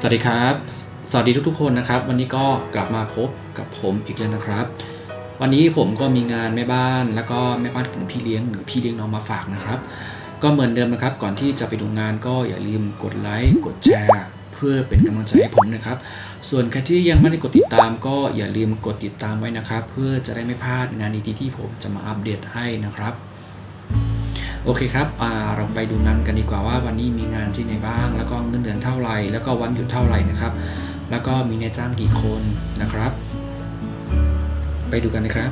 สวัสดีครับ สวัสดีทุกๆคนนะครับ วันนี้ก็กลับมาพบกับผมอีกแล้วนะครับ วันนี้ผมก็มีงานแม่บ้านแล้วก็แม่บ้านกลุ่มพี่เลี้ยงหรือพี่เลี้ยงน้องมาฝากนะครับ ก็เหมือนเดิมนะครับ ก่อนที่จะไปดูงานก็อย่าลืมกดไลค์กดแชร์เพื่อเป็นกำลังใจให้ผมนะครับ ส่วนใครที่ยังไม่ได้กดติดตามก็อย่าลืมกดติดตามไว้นะครับ เพื่อจะได้ไม่พลาดงานดีๆที่ผมจะมาอัปเดตให้นะครับ โอเคครับเราไปดูงานกันดีกว่าว่าวันนี้มีงานที่ไหนบ้าง แล้วก็เงินเดือนเท่าไหร่ แล้วก็วันหยุดเท่าไหร่นะครับ แล้วก็มีนายจ้างกี่คนนะครับ ไปดูกันนะครับ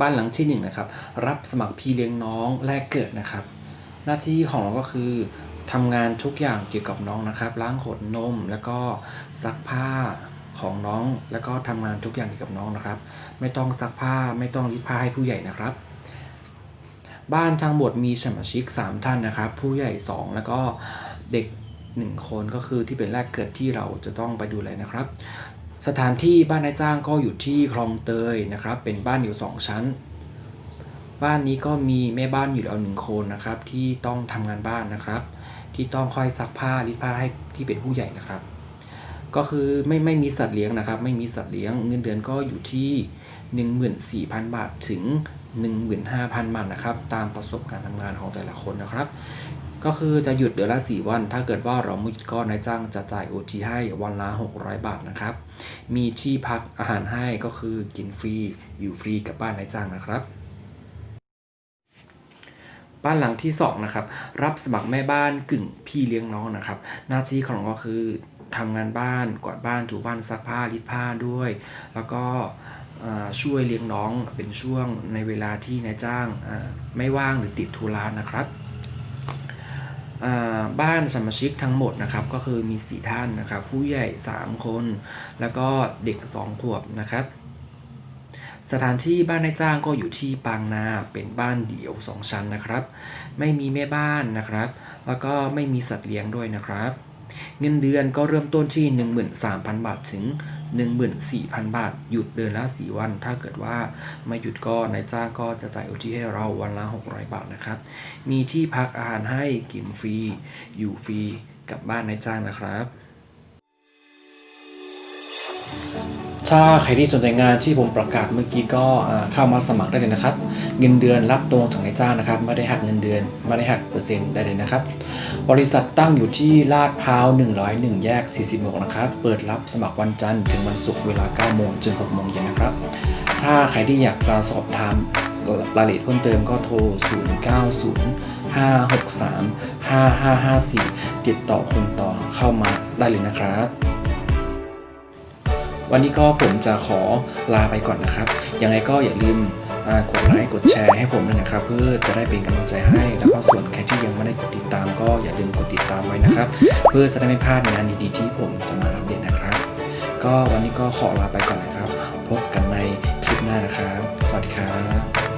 บ้านหลังที่หนึ่งนะครับ รับสมัครพี่เลี้ยงน้องแรกเกิดนะครับ หน้าที่ของเราก็คือทำงานทุกอย่างเกี่ยวกับน้องนะครับ ล้างขดนม แล้วก็ซักผ้าของน้อง แล้วก็ทำงานทุกอย่างเกี่ยวกับน้องนะครับ ไม่ต้องซักผ้า ไม่ต้องรีดผ้าให้ผู้ใหญ่นะครับ บ้านทั้งหมดมีสมาชิก 3 ท่านนะครับ ผู้ใหญ่ 2 แล้วก็เด็ก 1 คนก็คือที่เป็นแรกเกิดที่เราจะต้องไปดูแลนะครับ สถานที่บ้านนายจ้างก็อยู่ที่คลองเตยนะครับ เป็นบ้านอยู่ 2 ชั้น บ้านนี้ก็มีแม่บ้านอยู่แล้วหนึ่งคนนะครับ ที่ต้องทำงานบ้านนะครับ ที่ต้องคอยซักผ้ารีดผ้าให้ที่เป็นผู้ใหญ่นะครับก็คือไม่ไม่มีสัตว์เลี้ยงนะครับ ไม่มีสัตว์เลี้ยงเงินเดือนก็อยู่ที่ 14,000 บาทถึง 15,000บาทนะครับ ตามประสบการณ์ทำงานของแต่ละคนนะครับ ก็คือจะหยุดเดือนละ 4 วัน ถ้าเกิดว่าเราไม่หยุดก็นายจ้างจะจ่าย OT ให้วันละ 600 บาทนะครับ มีที่พักอาหารให้ก็คือกินฟรีอยู่ฟรีกับบ้านนายจ้างนะครับบ้านหลังที่สองนะครับรับสมัครแม่บ้านกึ่งพี่เลี้ยงน้องนะครับ หน้าที่ของเราก็คือทำงานบ้านกวาดบ้านถูบ้านซักผ้ารีดผ้าด้วย แล้วก็ ช่วยเลี้ยงน้องเป็นช่วงในเวลาที่นายจ้างไม่ว่างหรือติดธุระนะครับบ้านสมาชิกทั้งหมดนะครับก็คือมี 4 ท่านนะครับ ผู้ใหญ่ 3 คน แล้วก็เด็ก 2 ขวบนะครับ สถานที่บ้านนายจ้างก็อยู่ที่ปางนาเป็นบ้านเดี่ยว 2 ชั้นนะครับ ไม่มีแม่บ้านนะครับ แล้วก็ไม่มีสัตว์เลี้ยงด้วยนะครับ เงินเดือนก็เริ่มต้นที่ 13,000 บาทถึง 14,000 บาท หยุดเดือนละ 4 วัน ถ้าเกิดว่าไม่หยุดก็นายจ้างก็จะจ่ายโอทีให้เราวันละ 600 บาทนะครับ มีที่พักอาหารให้กินฟรี อยู่ฟรีกับบ้านนายจ้างนะครับ ถ้าใครที่สนใจงานที่ผมประกาศเมื่อกี้ก็เข้ามาสมัครได้เลยนะครับ เงินเดือนรับตรงถึงนายจ้างนะครับ ไม่ได้หักเงินเดือน ไม่ได้หักเปอร์เซ็นต์ได้เลยนะครับ บริษัทตั้งอยู่ที่ลาดพร้าว 101 แยก 46 นะครับ เปิดรับสมัครวันจันทร์ถึงวันศุกร์เวลา 9 โมงถึง6โมงเย็นนะครับ ถ้าใครที่อยากจะสอบถามรายละเอียดเพิ่มเติมก็โทร 090 563 5554 ติดต่อคนต่อเข้ามาได้เลยนะครับ วันนี้ก็ผมจะขอลาไปก่อนนะครับ ยังไงก็อย่าลืมกดไลค์กดแชร์ให้ผมด้วยนะครับ เพื่อจะได้เป็นกำลังใจให้ แล้วก็ส่วนใครที่ยังไม่ได้กดติดตาม ก็อย่าลืมกดติดตามไว้นะครับ เพื่อจะได้ไม่พลาดงานดีๆที่ผมจะมาอัปเดตนะครับ ก็วันนี้ก็ขอลาไปก่อนนะครับ พบกันในคลิปหน้านะครับ สวัสดีครับ